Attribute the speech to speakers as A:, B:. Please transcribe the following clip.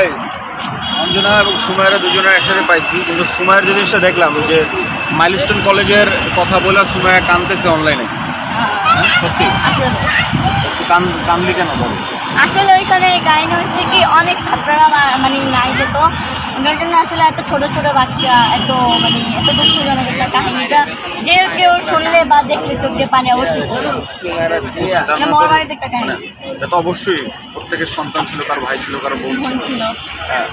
A: এই অঞ্জনা এবং সুমাইরা দুজনে একসাথে পাইছি কিন্তু সুমাইয়ের যে জিনিসটা দেখলাম যে মাইলস্টোন কলেজের কথা বলে সুমাইয়া কানতেছে অনলাইনে সত্যি? একটু কান কানলি কেন বলো?
B: আসলে ওইখানে কাহিনী হচ্ছে কি অনেক ছাত্ররা মানে নাই যেত ওনার জন্য আসলে এত ছোট ছোট বাচ্চা এত মানে এত দুঃখজনক। কাহিনীটা যে কেউ শুনলে বা দেখলে চোখ দিয়ে পানি অবশ্যই মহাভারত একটা কাহিনী।
A: এটা তো অবশ্যই প্রত্যেকের সন্তান ছিল কারও ভাই ছিল কারও বোন
B: বোন ছিল।
A: হ্যাঁ।